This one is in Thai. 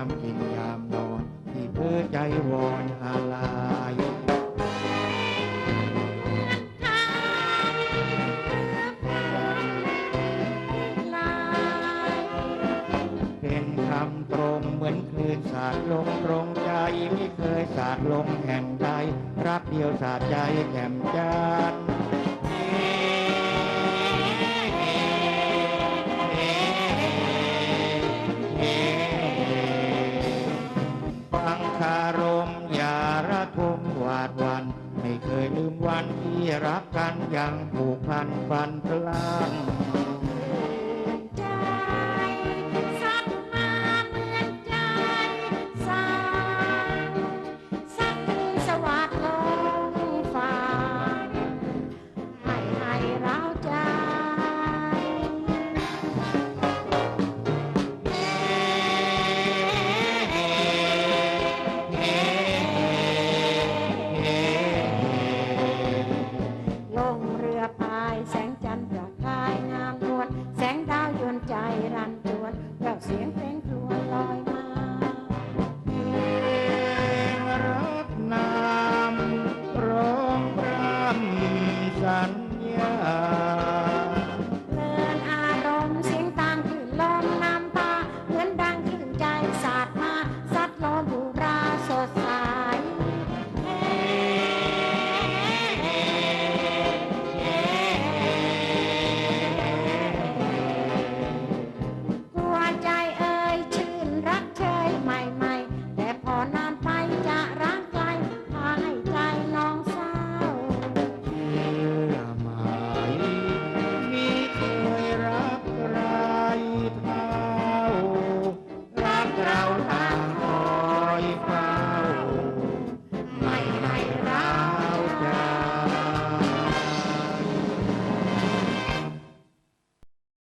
ามกินยามนอน ที่เพ้อใจวอนอาลัยเป็นคำตรงเหมือนคลื่นสาดลงตรงใจไม่เคยสาดลงแห่งใดรักเดียวสาดใจแหมจันทร์ รักกันอย่างผูกพันฟันพลัง